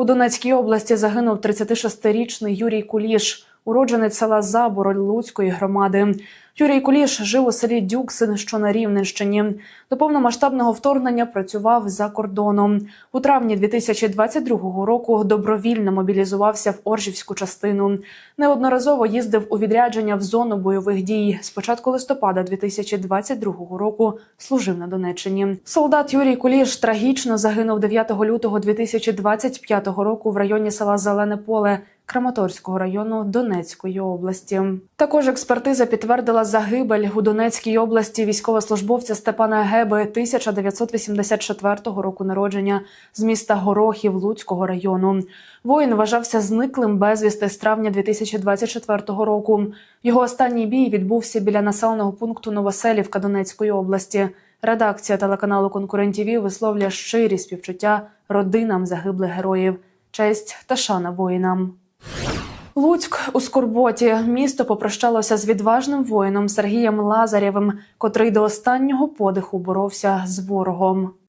У Донецькій області загинув 36-річний Юрій Куліш, уродженець села Забороль Луцької громади. Юрій Куліш жив у селі Дюксин, що на Рівненщині. До повномасштабного вторгнення працював за кордоном. У травні 2022 року добровільно мобілізувався в Оржівську частину. Неодноразово їздив у відрядження в зону бойових дій. З початку листопада 2022 року служив на Донеччині. Солдат Юрій Куліш трагічно загинув 9 лютого 2025 року в районі села Зелене Поле. Краматорського району Донецької області також експертиза підтвердила загибель у Донецькій області військовослужбовця Степана Геби 1984 року народження з міста Горохів Луцького району. Воїн вважався зниклим безвісти з травня 2024 року. Його останній бій відбувся біля населеного пункту Новоселівка Донецької області. Редакція телеканалу Конкурент ТВ висловлює щирі співчуття родинам загиблих героїв. Честь та шана воїнам. Луцьк у скорботі місто попрощалося з відважним воїном Сергієм Лазарєвим, котрий до останнього подиху боровся з ворогом.